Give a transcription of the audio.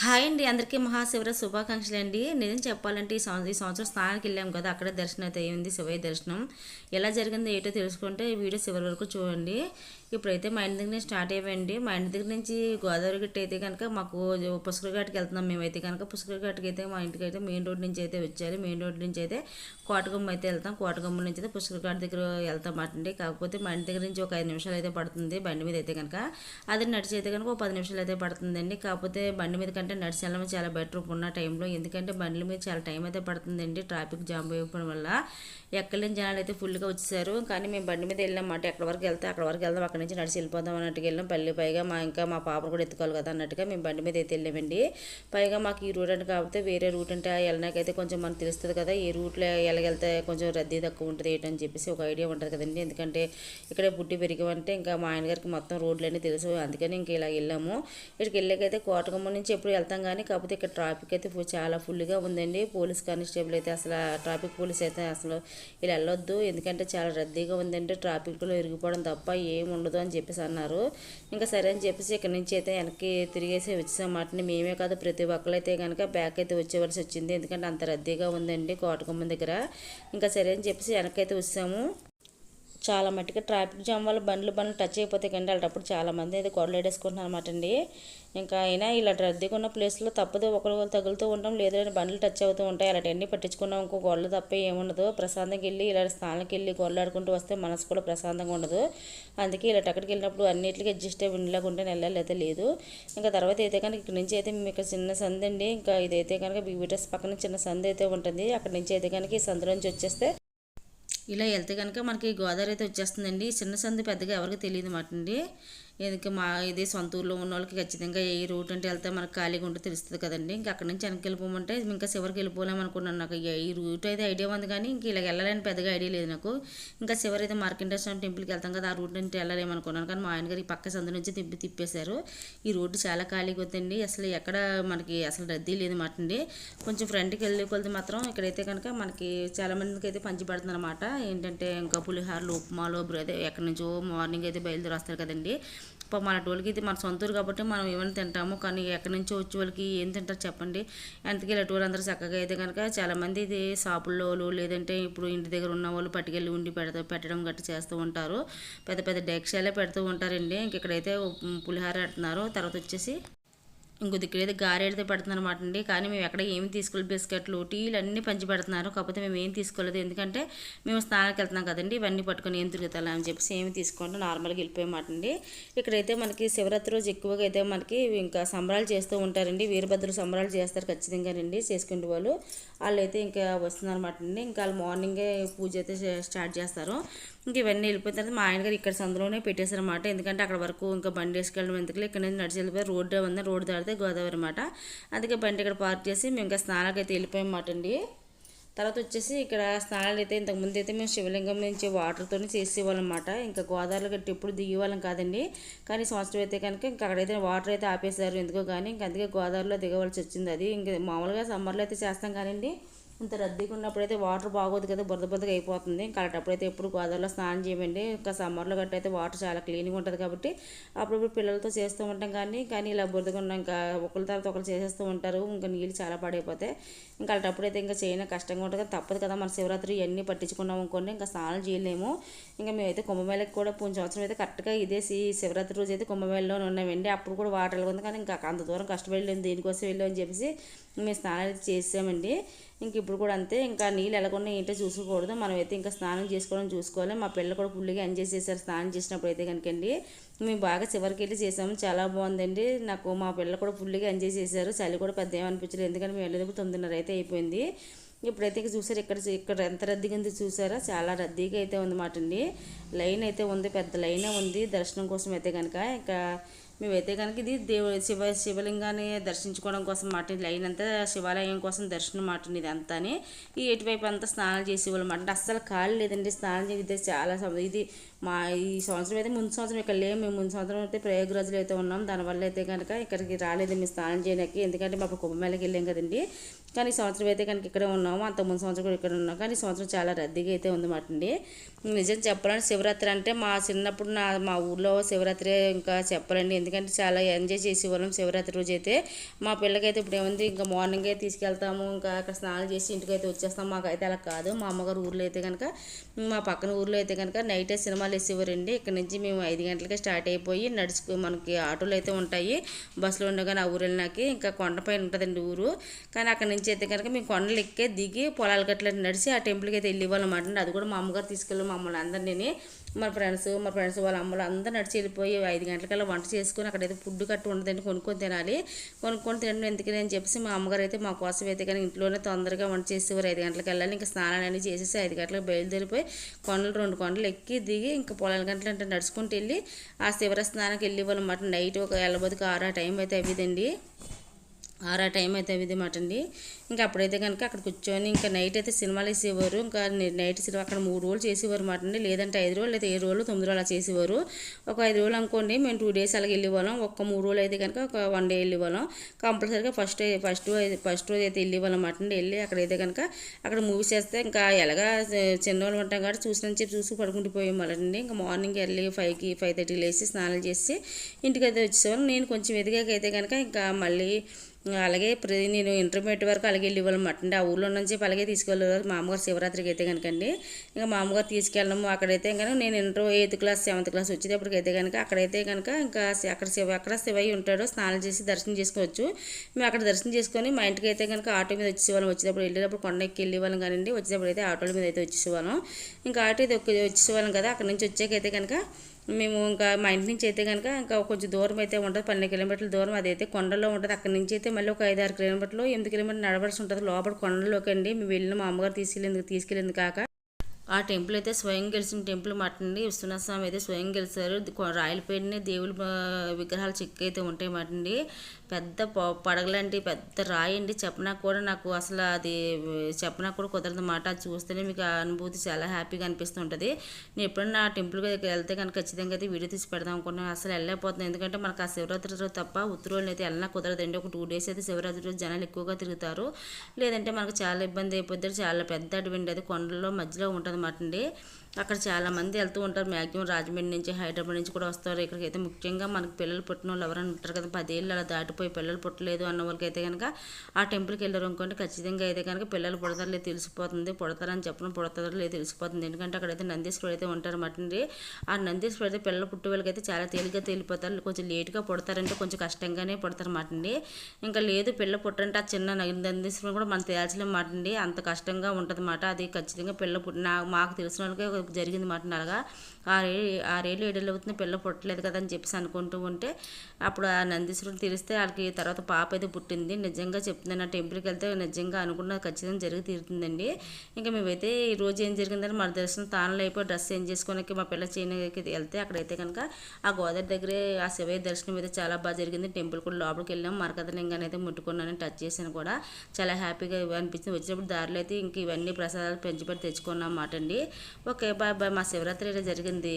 Hi అండి అందరికీ మహాశివరాత్రి శుభాకాంక్షలు అండి. నిజం చెప్పాలంటే ఈ సంవత్సరం ఈ సంవత్సరం స్నానానికి వెళ్ళాము కదా అక్కడ దర్శనం అయితే అయ్యింది శివయ్య దర్శనం. ఎలా జరిగిందో ఏటో తెలుసుకుంటే ఈ వీడియో చివరి వరకు చూడండి. ఇప్పుడైతే మా ఇంటి దగ్గర నుంచి స్టార్ట్ అయ్యండి మా ఇంటి దగ్గర నుంచి గోదావరి గట్టి అయితే కనుక మాకు పుష్కర ఘాట్కి వెళ్తున్నాం మేమైతే కనుక. పుష్కర ఘాట్కి అయితే మా ఇంటికి అయితే మెయిన్ రోడ్ నుంచి అయితే వచ్చారు. మెయిన్ రోడ్ నుంచి అయితే కోటగమ్మ అయితే వెళ్తాం. కోటగమ్మ నుంచి అయితే పుష్కర ఘాట్ దగ్గర వెళ్తాం అండి కాకపోతే మా ఇంటి దగ్గర నుంచి ఒక ఐదు నిమిషాలు అయితే పడుతుంది బండి మీద అయితే కనుక. అది నడిచి అయితే కనుక ఒక పది నిమిషాలు అయితే పడుతుందండి. కాకపోతే బండి మీద కంటే నడిచి వెళ్ళడం చాలా బెటర్ ఉన్న టైంలో. ఎందుకంటే బండ్ల మీద చాలా టైం అయితే పడుతుందండి ట్రాఫిక్ జామ్ అయిపోవడం వల్ల. ఎక్కడి నుంచి జనాలు అయితే ఫుల్గా వచ్చేసారు. కానీ మేము బండి మీద వెళ్ళాం ఎక్కడి వరకు వెళ్తే అక్కడ వరకు వెళ్దాం. అక్కడ నుంచి నడిచి వెళ్ళిపోదాం అన్నట్టుగా వెళ్ళాం. పల్లి పైగా మా ఇంకా మా పాపను కూడా ఎత్తుకోవాలి కదా అన్నట్టుగా మేము బండి మీద అయితే వెళ్ళామండి. పైగా మాకు ఈ రూట్ అంటే కాకపోతే వేరే రూట్ అంటే వెళ్ళడానికైతే కొంచెం మనకు తెలుస్తుంది కదా ఈ రూట్లో ఎలాగెళ్తే కొంచెం రద్దీ తక్కువ ఉంటుంది ఏంటని చెప్పేసి ఒక ఐడియా ఉంటుంది కదండి. ఎందుకంటే ఇక్కడే పుట్టి పెరిగామంటే ఇంకా మా ఆయన గారికి మొత్తం రోడ్లన్నీ తెలుసు. అందుకని ఇంక ఇలా వెళ్ళాము. ఇక్కడికి వెళ్ళాకైతే కోటగమ్మ నుంచి ఎప్పుడు వెళ్తాం కానీ కాకపోతే ఇక్కడ ట్రాఫిక్ అయితే చాలా ఫుల్గా ఉందండి. పోలీస్ కానిస్టేబుల్ అయితే అసలు ట్రాఫిక్ పోలీస్ అయితే అసలు ఇలా వెళ్ళొద్దు. ఎందుకంటే చాలా రద్దీగా ఉందంటే ట్రాఫిక్లో ఇరిగిపోవడం తప్ప ఏం ఉండదు అని చెప్పేసి అన్నారు. ఇంకా సరే అని చెప్పేసి ఇక్కడ నుంచి అయితే వెనక్కి తిరిగేసి వచ్చేసామాటని మేమే కాదు ప్రతి ఒక్కరు అయితే కనుక బ్యాక్ అయితే వచ్చేవలసి వచ్చింది. ఎందుకంటే అంత రద్దీగా ఉందండి కోటకొమ్మ దగ్గర. ఇంకా సరే అని చెప్పేసి వెనక్కి అయితే వచ్చాము చాలా మట్టుగా ట్రాఫిక్ జామ్ వల్ల బండ్లు బండ్లు టచ్ అయిపోతాయి కండి. అలాంటప్పుడు చాలామంది అయితే గొడవలు వేసుకుంటున్నారు అనమాట అండి. ఇంకా అయినా ఇలా రద్దీగా ఉన్న ప్లేస్లో తప్పదు. ఒకరు తగులుతూ ఉంటాం లేదంటే బండ్లు టచ్ అవుతూ ఉంటాయి. అలాంటివన్నీ పట్టించుకున్నాం ఇంకో గొడవలు తప్ప ఏముండదు. ప్రశాంతంగా వెళ్ళి ఇలాంటి స్థానానికి వెళ్ళి గొడవలు ఆడుకుంటూ వస్తే మనసు కూడా ప్రశాంతంగా ఉండదు. అందుకే ఇలా అక్కడికి వెళ్ళినప్పుడు అన్నింటికి అడ్జస్ట్ అయ్యి ఉండలేకుంటే ఉంటే వెళ్ళాలి అయితే లేదు. ఇంకా తర్వాత అయితే కనుక ఇక్కడ నుంచి అయితే మీకు చిన్న సంది అండి ఇంకా ఇదైతే కనుక బీబీటస్ పక్కన చిన్న సంది అయితే ఉంటుంది. అక్కడ నుంచి అయితే కనుక ఈ సందు నుంచి వచ్చేస్తే ఇలా వెళ్తే కనుక మనకి గోదావరి అయితే వచ్చేస్తుందండి. చిన్న సందు పెద్దగా ఎవరికి తెలియదు మాట అండి ఎందుకు మా ఇది సొంత ఊర్లో ఉన్న వాళ్ళకి ఖచ్చితంగా ఏ రూట్ అంటే వెళ్తే మనకు ఖాళీగా ఉంటే తెలుస్తుంది కదండి. ఇంకా అక్కడ నుంచి వెనక్కి వెళ్ళిపోమంటే ఇంకా చివరికి వెళ్ళిపోలేము అనుకున్నాను నాకు. ఈ రూట్ అయితే ఐడియా ఉంది కానీ ఇంక ఇలా వెళ్ళాలని పెద్దగా ఐడియా లేదు నాకు. ఇంకా చివరి అయితే మార్కెంటేశ్వరం టెంపుల్కి వెళ్తాం కదా ఆ రూట్ నుంచి వెళ్ళలేము అనుకున్నాను. కానీ మా ఆయన గారు ఈ పక్క సందు నుంచి తిప్పి తిప్పేశారు. ఈ రోడ్డు చాలా ఖాళీగా వద్దండి అసలు ఎక్కడ మనకి అసలు రద్దీ లేదు మాట అండి. కొంచెం ఫ్రంట్కి వెళ్ళి కొలితే మాత్రం ఇక్కడైతే కనుక మనకి చాలా మందికి అయితే పంచిపెడుతుంది ఏంటంటే ఇంకా పులిహారలు ఉప్మాలు బ్రదే ఎక్కడి నుంచో మార్నింగ్ అయితే బయలుదేరి వస్తారు కదండి. మన టోల్కి అయితే మన సొంతూరు కాబట్టి మనం ఏమైనా తింటాము కానీ ఎక్కడి నుంచి వచ్చే వాళ్ళకి ఏం తింటారు చెప్పండి. ఎంతకీ ఇలాంటి అందరూ చక్కగా అయితే కనుక చాలామంది ఇది షాపుల్లో లేదంటే ఇప్పుడు ఇంటి దగ్గర ఉన్న వాళ్ళు పట్టుకెళ్ళి ఉండి పెడతా పెట్టడం గట్రా చేస్తూ ఉంటారు. పెద్ద పెద్ద డెక్షాలే పెడుతూ ఉంటారండి. ఇంక ఇక్కడైతే పులిహార పెడుతున్నారు. తర్వాత వచ్చేసి ఇంకో దిక్కడైతే గారెడితే పెడుతున్నారు అండి. కానీ మేము ఎక్కడ ఏమి తీసుకోలేదు. బిస్కెట్లు టీలు అన్నీ పంచి పెడుతున్నారు. కాకపోతే మేము ఏం తీసుకోలేదు. ఎందుకంటే మేము స్నానానికి వెళ్తున్నాం కదండి. ఇవన్నీ పట్టుకొని ఏం తిరుగుతాం అని చెప్పేసి ఏమి తీసుకోండి నార్మల్గా వెళ్ళిపోయామాట అండి. ఇక్కడైతే మనకి శివరాత్రి రోజు ఎక్కువగా అయితే మనకి ఇంకా సంబరాలు చేస్తూ ఉంటారండి. వీరభద్రులు సంబరాలు చేస్తారు ఖచ్చితంగానండి చేసుకునే వాళ్ళు. వాళ్ళు అయితే ఇంకా వస్తున్నారన్నమాట అండి. ఇంకా వాళ్ళు మార్నింగే పూజ అయితే స్టార్ట్ చేస్తారు. ఇంక ఇవన్నీ వెళ్ళిపోయిన తర్వాత మా ఆయన గారు ఇక్కడ సందులోనే పెట్టేశారనమాట ఎందుకంటే అక్కడ వరకు ఇంకా బండి వేసుకెళ్ళడం ఎందుకు ఇక్కడ నుంచి నడిచి వెళ్ళిపోయి రోడ్డు ఉంది రోడ్డు దాడితే గోదావరి అనమాట అందుకే బండి ఇక్కడ పార్క్ చేసి మేము ఇంకా స్నానాలకు అయితే వెళ్ళిపోయామాట అండి. తర్వాత వచ్చేసి ఇక్కడ స్నానాలు అయితే ఇంతకుముందు అయితే మేము శివలింగం నుంచి వాటర్తో చేసేవాళ్ళమాట ఇంకా గోదావరిలో గట్టి ఎప్పుడు దిగేవాళ్ళం కాదండి. కానీ సంవత్సరం అయితే కనుక ఇంకా అక్కడైతే వాటర్ అయితే ఆపేశారు. ఎందుకో కానీ ఇంక అందుకే గోదావరిలో దిగవలసి వచ్చింది అది. ఇంకా మామూలుగా సమ్మర్లో అయితే చేస్తాం కానివ్వండి ఇంత రద్దీగా ఉన్నప్పుడైతే వాటర్ బాగోదు కదా బురద బురదగా అయిపోతుంది. ఇంకా అప్పుడైతే ఎప్పుడు గోదావరిలో స్నానం చేయమండి. ఇంకా సమ్మర్లో గట్ట అయితే వాటర్ చాలా క్లీన్గా ఉంటుంది కాబట్టి అప్పుడప్పుడు పిల్లలతో చేస్తూ ఉంటాం కానీ కానీ ఇలా బురదగా ఉన్న ఇంకా ఒకరి తర్వాత ఒకరు చేసేస్తూ ఉంటారు. ఇంకా నీళ్ళు చాలా పాడైపోతాయి. ఇంకా అలాంటప్పుడైతే ఇంకా చేయడం కష్టంగా ఉంటుంది తప్పదు కదా. మన శివరాత్రి ఇవన్నీ పట్టించుకున్నాం అనుకోండి ఇంకా స్నానం చేయలేము. ఇంకా మేమైతే కుంభమేళకి కూడా పూజ సంవత్సరం అయితే కరెక్ట్గా ఇదే శివరాత్రి రోజు అయితే కుంభమేళలో ఉన్నామండి. అప్పుడు కూడా వాటర్ ఉంది కానీ ఇంకా అంత దూరం కష్టపడి దేనికోసం వెళ్ళామని చెప్పేసి మేము స్నానాలు చేసామండి ఇంక ఇప్పుడు కూడా అంతే. ఇంకా నీళ్ళు ఎలాగొన్నా ఏంటో చూసుకోకూడదు. మనం అయితే ఇంకా స్నానం చేసుకోవడం చూసుకోవాలి. మా పిల్లలు కూడా ఫుల్గా ఎంజాయ్ చేశారు స్నానం చేసినప్పుడు అయితే కనుకండి మేము బాగా చివరికి వెళ్ళి చేసాము. చాలా బాగుందండి. నాకు మా పిల్లలు కూడా ఫుల్గా ఎంజాయ్ చేశారు. చలి కూడా పెద్ద ఏమనిపించలేదు ఎందుకంటే మేము వెళ్ళేటప్పుడు తొమ్మిదిన్నర అయితే అయిపోయింది. ఇప్పుడైతే ఇక చూసారు ఇక్కడ ఇక్కడ ఎంత రద్దీగా ఉంది చూసారా? చాలా రద్దీగా అయితే ఉందన్నమాట అండి. లైన్ అయితే ఉంది. పెద్ద లైనే ఉంది. దర్శనం కోసం అయితే కనుక. ఇంకా మేమైతే కనుక ఇది దేవు శివ శివలింగాన్ని దర్శించుకోవడం కోసం మాట లైన్ అంతా శివాలయం కోసం దర్శనం మాట ఇది అంతా ఈ ఎటువైపు అంతా స్నానం చేసేవాళ్ళం అంటే అస్సలు ఖాళీ లేదండి. స్నానం చేస్తే చాలా ఇది మా ఈ సంవత్సరం అయితే ముందు సంవత్సరం ఇక్కడ లేము. మేము ముందు సంవత్సరం అయితే ప్రయోగరాజులు అయితే ఉన్నాం. దానివల్ల అయితే కనుక ఇక్కడికి రాలేదు మేము స్నానం చేయడానికి. ఎందుకంటే మాకు కుంభమేళకి వెళ్ళాం కదండి. కానీ ఈ సంవత్సరం అయితే కనుక ఇక్కడే ఉన్నాము. అంత ముందు సంవత్సరం కూడా ఇక్కడ ఉన్నాం. కానీ ఈ సంవత్సరం చాలా రద్దీగా అయితే ఉందన్నమాట అండి. నిజం చెప్పాలంటే శివరాత్రి అంటే మా చిన్నప్పుడు నా మా ఊళ్ళో శివరాత్రి ఇంకా చెప్పాలండి. ఎందుకంటే చాలా ఎంజాయ్ చేసేవాళ్ళం శివరాత్రి రోజు అయితే మా పిల్లకైతే ఇప్పుడు ఏముంది ఇంకా మార్నింగే తీసుకెళ్తాము ఇంకా అక్కడ స్నానం చేసి ఇంటికి అయితే వచ్చేస్తాం. మాకైతే అలా కాదు మా అమ్మగారు ఊర్లో అయితే కనుక మా పక్కన ఊర్లో అయితే కనుక నైట్ సినిమాలు వేసేవారండి. ఇక్కడ నుంచి మేము ఐదు గంటలకే స్టార్ట్ అయిపోయి నడుచుకు మనకి ఆటోలు అయితే ఉంటాయి. బస్సులో ఉండగానే ఆ ఊరు వెళ్ళినాకి ఇంకా కొండపైన ఉంటుందండి ఊరు. కానీ అక్కడ నుంచి అయితే కనుక మేము కొండలు ఎక్కే దిగి పొలాల గట్ల నడిచి ఆ టెంపుల్కి అయితే వెళ్ళేవాళ్ళం అన్నమాట. అది కూడా మా అమ్మగారు తీసుకెళ్ళి మమ్మల్ని అందరినీ మా ఫ్రెండ్స్ మా ఫ్రెండ్స్ వాళ్ళ అమ్మలు అందరూ నడిచి వెళ్ళిపోయి ఐదు గంటలకల్లా వంట చేసుకుని అక్కడైతే ఫుడ్ కట్టు ఉండదండి కొనుక్కొని తినాలి. కొనుక్కొని తినడం ఎందుకని అని చెప్పేసి మా అమ్మగారు అయితే మా కోసం అయితే కానీ ఇంట్లోనే తొందరగా వంట చేసేవారు ఐదు గంటలకు వెళ్ళాలి ఇంకా స్నానాలు అన్నీ చేసేసి ఐదు గంటలకు బయలుదేరిపోయి కొండలు రెండు కొండలు ఎక్కి దిగి ఇంకా పొలాల గంటలు అంటే నడుచుకుంటూ వెళ్ళి ఆ శివర స్నానానికి వెళ్ళి వాళ్ళు మాట నైట్ ఒక వెళ్ళబోతుకు ఆరు ఆ టైం అయితే అవ్వదండి. ఆరా టైం అయితే అన్నమాట అండి ఇంకా అప్పుడైతే కనుక అక్కడ కూర్చొని ఇంకా నైట్ అయితే సినిమాలు వేసేవారు. ఇంకా నైట్ సినిమా అక్కడ మూడు రోజులు చేసేవారు మాట అండి లేదంటే ఐదు రోజులు అయితే ఏడు రోజులు తొమ్మిది రోజులు అలా చేసేవారు. ఒక ఐదు రోజులు అనుకోండి మేము టూ డేస్ అలాగే వెళ్ళేవాళ్ళం. ఒక్క మూడు రోజులు అయితే కనుక ఒక వన్ డే వెళ్ళేవాళ్ళం. కంపల్సరీగా ఫస్ట్ ఫస్ట్ ఫస్ట్ రోజు అయితే వెళ్ళేవాళ్ళం మాట అండి వెళ్ళి అక్కడైతే కనుక అక్కడ మూవీస్ చేస్తే ఇంకా ఎలాగా చిన్నవాళ్ళు ఉంటాం కాబట్టి చూసిన చెప్పి చూసి పడుకుంటుపోయాం వాళ్ళండి ఇంకా మార్నింగ్ ఎర్లీ ఫైవ్కి ఫైవ్ థర్టీకి లేచి స్నానాలు చేసి ఇంటికి అయితే వచ్చేవాళ్ళం. నేను కొంచెం ఎదిగాకైతే కనుక ఇంకా మళ్ళీ అలాగే నేను ఇంటర్మీడియట్ వరకు అలాగే వెళ్ళేవాళ్ళమాట అంటే ఆ ఊళ్ళో నుంచి అలాగే తీసుకెళ్ళేవారు మామగారు శివరాత్రికి అయితే కనుకండి ఇంకా మామగారు తీసుకెళ్ళము అక్కడైతే కనుక నేను inter eighth class seventh class వచ్చేటప్పటికైతే కనుక అక్కడైతే కనుక ఇంకా అక్కడ శివ అక్కడ శివయ్య ఉంటాడు. స్నానం చేసి దర్శనం చేసుకోవచ్చు. మేము అక్కడ దర్శనం చేసుకొని మా ఇంటికి అయితే కనుక ఆటో మీద వచ్చేవాళ్ళం వచ్చేటప్పుడు వెళ్ళేటప్పుడు కొండ ఎక్కి వెళ్ళేవాళ్ళం కానివ్వండి వచ్చేటప్పుడు అయితే ఆటోల మీద అయితే వచ్చేసేవాళ్ళం. ఇంకా ఆటో అయితే వచ్చేసేవాళ్ళం కదా. అక్కడ నుంచి వచ్చాకైతే కనుక మేము ఇంకా మా ఇంటి నుంచి అయితే కనుక ఇంకా కొంచెం దూరం అయితే ఉంటుంది. పన్నెండు కిలోమీటర్ల దూరం అదైతే కొండలో ఉంటుంది. అక్కడ నుంచి అయితే మళ్ళీ ఒక ఐదు ఆరు కిలోమీటర్లు ఎనిమిది కిలోమీటర్లు నడవలసి ఉంటుంది. లోపల కొండలోకి అండి. మేము వెళ్ళిన మా అమ్మగారు తీసుకెళ్ళేందుకు తీసుకెళ్ళింది కాక. ఆ టెంపుల్ అయితే స్వయం గెలిచిన టెంపుల్ మాటండి. విశ్వనాథ స్వామి అయితే స్వయం గెలిచారు. రాయలపేటనే దేవుడి విగ్రహాలు చెక్కు అయితే ఉంటాయి మాటండి. పెద్ద పడగలండి. పెద్ద రాయి అండి చెప్పినా కూడా నాకు అసలు అది చెప్పినా కూడా కుదరదు మాట. అది చూస్తేనే మీకు ఆ అనుభూతి చాలా హ్యాపీగా అనిపిస్తుంటుంది నేను ఎప్పుడన్నా ఆ టెంపుల్కి వెళ్తే కనుక ఖచ్చితంగా అయితే వీడియో తీసి పెడదాం అనుకున్నాను అసలు వెళ్ళలేకపోతున్నాను. ఎందుకంటే మనకు ఆ శివరాత్రి రోజు తప్ప ఉత్తరోళ్ళు అయితే వెళ్ళినా కుదరదండి. ఒక టూ డేస్ అయితే శివరాత్రి రోజు జనాలు ఎక్కువగా తిరుగుతారు. లేదంటే మనకు చాలా ఇబ్బంది అయిపోతుంది చాలా పెద్ద అటువంటి అది కొండల్లో మధ్యలో ఉంటుంది అనమాట అండి. అక్కడ చాలామంది వెళ్తూ ఉంటారు. మ్యాక్సిమం రాజమండ్రి నుంచి హైదరాబాద్ నుంచి కూడా వస్తారు. ఇక్కడికైతే అయితే ముఖ్యంగా మనకి పిల్లలు పుట్టిన వాళ్ళు ఎవరైనా ఉంటారు కదా పదేళ్ళు అలా దాటిపోయి పిల్లలు పుట్టలేదు అన్న వాళ్ళకి అయితే కనుక ఆ టెంపుల్కి వెళ్ళారు అనుకోండి. ఖచ్చితంగా అయితే కనుక పిల్లలు పుడతారు లేదు తెలిసిపోతుంది. పుడతారని చెప్పడం పుడతారో లేదు తెలిసిపోతుంది. ఎందుకంటే అక్కడైతే నందీశ్వరుడు అయితే ఉంటారు మటండి ఆ నందీశ్వరుడు అయితే పిల్లలు పుట్టే వాళ్ళకైతే అయితే చాలా తేలిగ్గా తేలిపోతారు. కొంచెం లేట్గా పుడతారంటే కొంచెం కష్టంగానే పుడతారు మాటండి ఇంకా లేదు పిల్ల పుట్టంటే ఆ చిన్న నందీశ్వరుడు కూడా మనం తేల్చలేం మాటండి అంత కష్టంగా ఉంటుంది మాట అది ఖచ్చితంగా పిల్ల పుట్టిన మాకు తెలిసిన వాళ్ళకి జరిగింది మాట అలాగా ఆరే ఆరేళ్ళు ఏడేళ్ళు అవుతున్న పిల్ల పుట్టలేదు కదా అని చెప్పేసి అనుకుంటూ ఉంటే అప్పుడు ఆ నందీశ్వరుడు తీరిస్తే వాళ్ళకి తర్వాత పాప అయితే పుట్టింది. నిజంగా చెప్తున్నాను ఆ టెంపుల్కి వెళ్తే నిజంగా అనుకున్న ఖచ్చితంగా జరిగి తీరుతుందండి. ఇంకా మేమైతే ఈ రోజు ఏం జరిగిందని మన దర్శనం తానలు అయిపోయి డ్రెస్ చేంజ్ చేసుకోనికి మా పిల్ల చేయడానికి వెళ్తే అక్కడైతే కనుక ఆ గోదావరి దగ్గరే ఆ శివయ్య దర్శనం అయితే చాలా బాగా జరిగింది. టెంపుల్ కూడా లోపలికి వెళ్ళాం. మరకథలింగాన్ని అయితే ముట్టుకున్నాను టచ్ చేశాను కూడా. చాలా హ్యాపీగా అనిపించింది. వచ్చినప్పుడు దారిలో అయితే ఇంక ఇవన్నీ ప్రసాదాలు పెంచిపెట్టి తెచ్చుకున్నాం మాట అండి. ఓకే బాయ్ మా శివరాత్రి జరిగింది.